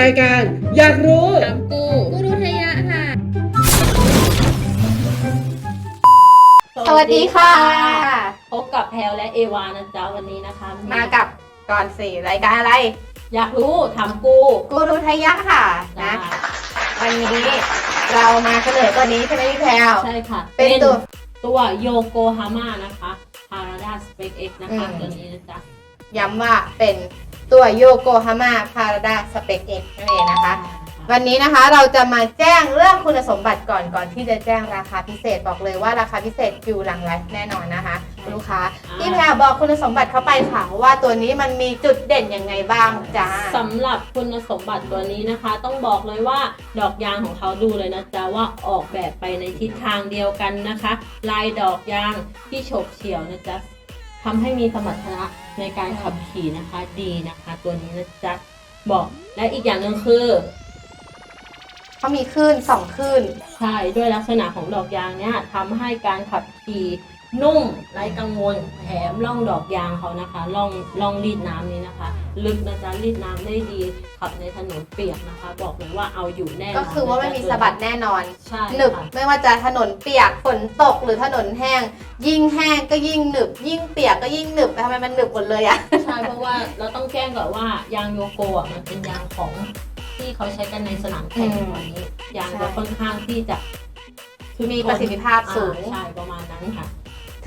รายการ อยากรู้ถามกูกูรุทยะค่ะ สวัสดีค่ะ พบกับแพลวและเอวานะจ๊ะวันนี้นะคะมากับก่อนสี่รายการอะไร อยากรู้ถามกูกูรุทยะค่ะนะวันนี้เรามาเฉลยตัวนี้ใช่ไหมพี่แพลวใช่ค่ะ เป็นตัวตัวโยโกฮาม่านะคะพาราดาสเปกเอ็กนะคะอืมตัวนี้นะจ๊ะย้ำว่าเป็น ตัวโยโกฮาม่าพาราดาสเปกเอ็กนั่นเองนะคะ วันนี้นะคะเราจะมาแจ้งเรื่องคุณสมบัติก่อนก่อนที่จะแจ้งราคาพิเศษบอกเลยว่าราคาพิเศษอยู่หลังไลฟ์แน่นอนนะคะคุณลูกค้าพี่แพรบอกคุณสมบัติเข้าไปค่ะว่าตัวนี้มันมีจุดเด่นยังไงบ้างจ้า สำหรับคุณสมบัติตัวนี้นะคะ ต้องบอกเลยว่าดอกยางของเขาดูเลยนะจ๊ะว่าออกแบบไปในทิศทางเดียวกันนะคะ ลายดอกยางที่โฉบเฉี่ยวนะจ๊ะ ทำให้มีสมรรถนะในการขับขี่นะคะ ดีนะคะ ตัวนี้นะจ๊ะบอกและอีกอย่างหนึ่งคือ เขามีคลื่นสองคลื่นใช่ด้วยลักษณะของดอกยางเนี่ยทำให้การขับขี่นุ่มไร้กังวลแถมร่องดอกยางเขานะคะร่องร่องรีดน้ำนี้นะคะ ลึกนะจ๊ะรีดน้ำได้ดีขับในถนนเปียกนะคะ บอกเลยว่าเอาอยู่แน่นนก็คือว่าไม่มีสะบัดแน่นอนใช่หนึบค่ะ ไม่ว่าจะถนนเปียกฝนตกหรือถนนแห้ง ยิ่งแห้งก็ยิ่งหนึบ ยิ่งเปียกก็ยิ่งหนึบทำไมมันหนึบหมดเลยอะ ใช่เพราะว่าเราต้องแจ้งก่อนว่ายางโยโกะมันเป็นยางของ ที่เขาใช้กันในสนามแข่งอืมวันนี้ยางใช่ จะค่อนข้างที่จะมีประสิทธิภาพสูง อ่าใช่ประมาณนั้นค่ะ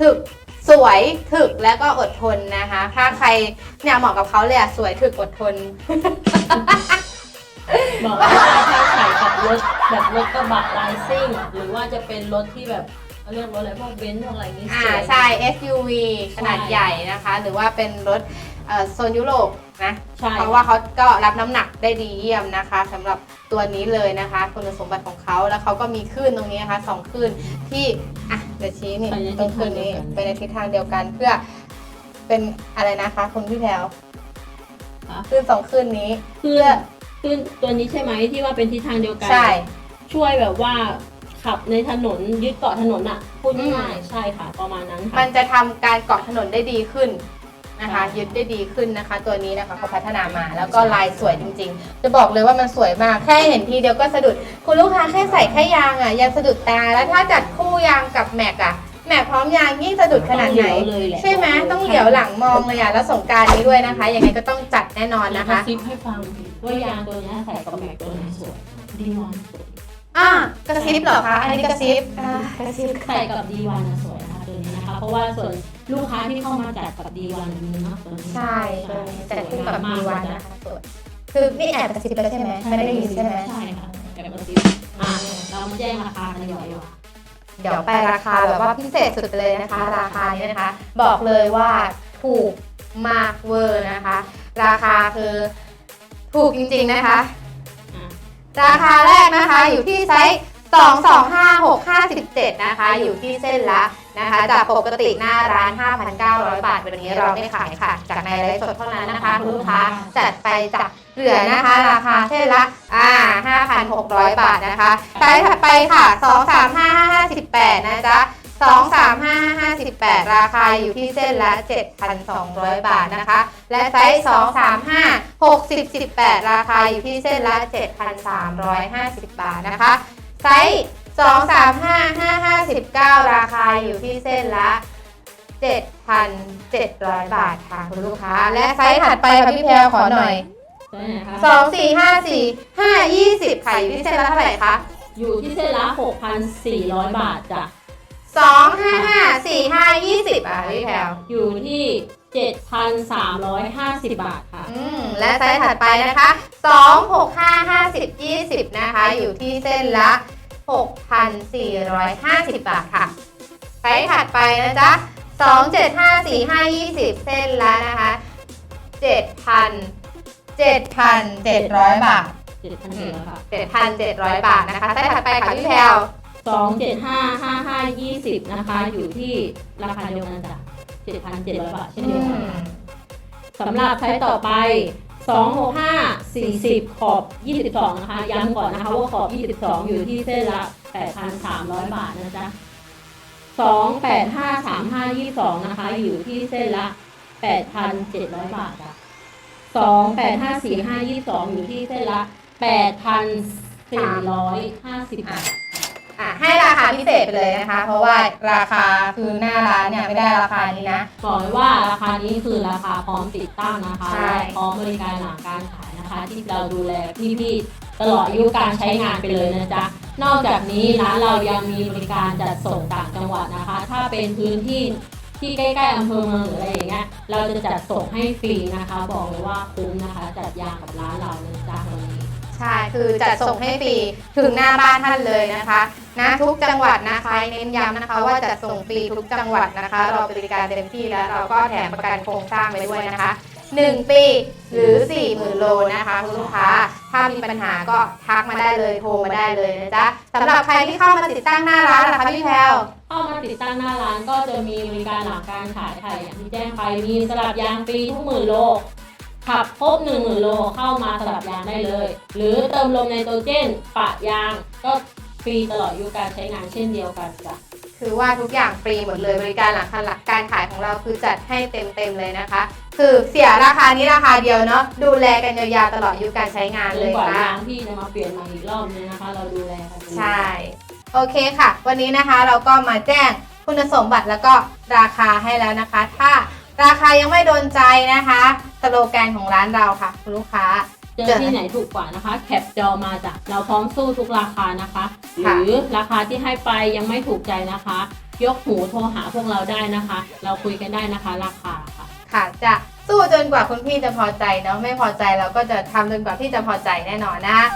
ถึกสวยถึกแล้วก็อดทนนะคะ ถ้าใครเนี่ยเหมาะกับเขาเลยอะสวยถึกอดทน บอกว่าถ้าใส่กับรถแบบรถกระบะไลซิ่ง หรือว่าจะเป็นรถที่แบบ เขาเรียกรถอะไรพวกเบนซ์พวกอะไรนี้อ่าสวย ใช่ SUV ขนาดใหญ่นะคะ หรือว่าเป็นรถเอ่อโซนยุโรปนะ ใช่เพราะว่าเขาก็รับน้ำหนักได้ดีเยี่ยมนะคะสำหรับตัวนี้เลยนะคะ คุณสมบัติของเขาแล้วเขาก็มีคลื่นตรงนี้นะคะสองคลื่นที่อะเดี๋ยวชี้นี่ตรงคลื่นนี้ไปในทิศทางเดียวกันเพื่อเป็นอะไรนะคะคุณพี่แพลวค่ะคลื่นสองคลื่นนี้ เพื่อคือตัวนี้ใช่ไหมที่ว่าเป็นทิศทางเดียวกัน ใช่ ช่วยแบบว่า ขับในถนนยึดเกาะถนนอะพูดอืมง่ายๆใช่ค่ะ ประมาณนั้นมัค่ะ นจะทำการเกาะถนนได้ดีขึ้นนะคะ ใช่ ยึดได้ดีขึ้นนะคะ ตัวนี้นะคะเขาพัฒนามาแล้วก็ลายสวยจริง ๆ จะบอกเลยว่ามันสวยมาก แค่เห็นทีเดียวก็สะดุด คุณลูกค้าแค่ใส่แค่ยางอะยังสะดุดตาแล้วถ้าจัดคู่ยางกับแม็กอะแม็กพร้อมยางยิ่งสะดุดขนาดไหน ต้องเหลียวเลยแหละใช่ไหมต้องเหลียวหลังมองเลยอะแล้วสงกรารนี้ด้วยนะคะ ยังไงก็ต้องจัดแน่นอนนะนะคะ คะซิปให้ฟังว่ายางตัวเนี้ยใส่กับแม็กตัวนี้สวยดีวันสวย อะกระซิบเหรอคะ อันนี้กระซิบอ่ากระซิบใส่กับดีวันสวยนะคะตัวนี้นะคะ เพราะว่าส่วนลูกค้าที่เข้ามาจัดกับดีวันมีเนาะตัวนี้ใช่ตัวนี้แต่คู่กับสวยดีมากวันนะคะสวยคือนี่แอบกระซิบไปแล้วใช่ไหมไม่ได้ยินใช่ไหมใช่ค่ะแอบกระซิบอะเรามาแจ้งราคากันดีกว่าดีกว่าเดี๋ยวไปราคาแบบว่าพิเศษสุดเลยนะคะ ราคานี้นะคะ บอกเลยว่าถูกมากเวอร์นะคะ ราคาคือถูกจริงๆนะคะอะ ราคาแรกนะคะอยู่ที่ไซส์2 2 5 6 5 7 นะคะ อยู่ที่เส้นละนะคะ จากปกติหน้าร้าน 5,900 บาท วันนี้เราไม่ขายค่ะ จากในไลฟ์สดเท่านั้นนะคะคุณลูกค้าจัดไปจากเหลือนะคะ ราคาเส้นละอ่า5,600 บาทนะคะไซส์ถัดไปค่ะ 2 3 5 5 58นะจ๊ะ 2 3 5 5 58 ราคาอยู่ที่เส้นละ 7,200 บาทนะคะ และไซส์ 2 3 5 60 18 ราคาอยู่ที่เส้นละ 7,350 บาทนะคะ ไซส์ 2 3 5 5 5 19ราคาอยู่ที่เส้นละ 7,700 บาทค่ะคุณลูกค้า และไซส์ถัดไปค่ะพี่แพรวขอหน่อยตัวไหนคะ2 4 5 4 5 20ค่ะอยู่ที่เส้นละเท่าไหร่คะ อยู่ที่เส้นละ 6,400 บาทจ้ะ 2 5 5 4 5 20อะพี่แพรวอยู่ที่ 7,350 บาทค่ะ อืมและไซส์ถัดไปนะคะ2 6 5 50 20นะคะ อยู่ที่เส้นละ 6,450 บาทค่ะไซส์ถัดไปนะจ๊ะ2 7 5 4 5 20เส้นละนะคะ7,000 7,700บาท7,700ค่ะ7,700บาทนะคะไซส์ถัดไปค่ะพี่แพรว 2755520 นะคะ อยู่ที่ราคาเดียวกันจ้ะ7,700 บาทเช่นเดียวกันมสำหรับไซส์ต่อไป 265 40 ขอบ 22 นะคะ ย้ำก่อนนะคะว่าขอบ 22 อยู่ที่เส้นละ 8,300 บาทนะจ๊ะ285 35 22 นะคะ อยู่ที่เส้นละ 8,700 บาทจ้ะสองแปดห้าสี่ห้ายี่สอยู่ที่เส้นละแปดพันสี่ร้อยห้าสิบบาท อะให้ราคาพิเศษไปเลยนะคะ เพราะว่าราคาคือหน้าร้านเนี่ยไม่ได้ราคานี้นะ บอกเลยว่าราคานี้คือราคาพร้อมติดตั้งนะคะใช่ และพร้อมบริการหลังการขายนะคะ ที่เราดูแลพี่ๆตลอดอายุการใช้งานไปเลยนะจ๊ะนอกจากนี้ร้านเรายังมีบริการจัดส่งต่างจังหวัดนะคะ ถ้าเป็นพื้นที่ที่ใกล้ๆอำเภอเมืองหรืออะไรอย่างเงี้ยเราจะจัดส่งให้ฟรีนะคะ บอกเลยว่าคุ้มนะคะ จัดยางกับร้านเรานะจ๊ะวันนี้ ใช่คือจัดส่งให้ฟรีถึงหน้าบ้านท่านเลยนะคะนะทุกจังหวัดนะคะเน้นย้ำนะคะ ว่าจัดส่งฟรีทุกจังหวัดนะคะ เราบริการเต็มที่แล้วเราก็แถมประกันโครงสร้างไปด้วยนะคะ 1 ปีหรือ 4 0,000 โลนะคะคุณลูกค้า ถ้ามีปัญหาก็ทักมาได้เลยโทรมาได้เลยนะจ๊ะสำหรับใครที่เข้ามาติดตั้งหน้าร้านนะคะพี่แพลว เข้ามาติดตั้งหน้าร้านก็จะมีบริการหลังการขายค่ะอย่างที่แจ้งไปมีสลับยางฟรีทุกหมื่นโล ขับครบหนึ่งหมื่นโลเข้ามาสลับยางได้เลย หรือเติมลมไนโตรเจนปะยาง ก็ฟรีตลอดอายุการใช้งานเช่นเดียวกันจ้ะคือว่าทุกอย่างฟรีหมดเลยบริการหลังการหลักการขายของเราคือจัดให้เต็มๆเลยนะคะ คือเสียราคานี้ราคาเดียวเนาะดูแลกันยาวๆตลอดอายุการใช้งานจเลนยกว่าค่ะยางพี่จะมาเปลี่ยนใหม่อีกรอบนึงนะคะ เราดูแลกันไปเลยใช่โอเคค่ะ วันนี้นะคะเราก็มาแจ้งคุณสมบัติแล้วก็ราคาให้แล้วนะคะ ถ้าราคายังไม่โดนใจนะคะ สโลแกนของร้านเราค่ะคุณลูกค้า เจอที่ไหนถูกกว่านะคะ แคปจอมาจ้ะเราพร้อมสู้ทุกราคานะคะ หค่ะ รือราคาที่ให้ไปยังไม่ถูกใจนะคะ ยกหูโทรหาพวกเราได้นะคะ เราคุยกันได้นะคะ ราคาค่ะ ค่ะจะสู้จนกว่าคุณพี่จะพอใจเนาะไม่พอใจเราก็จะทำจนกว่าที่จะพอใจแน่นอนนะคะ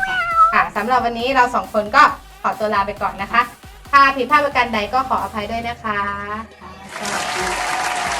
ค่ะสำหรับวันนี้เราสองคนก็ขอตัวลาไปก่อนนะคะถ้าผิดพลาดประการใดก็ขออภัยด้วยนะคะค่ะสวัสดีค่ะ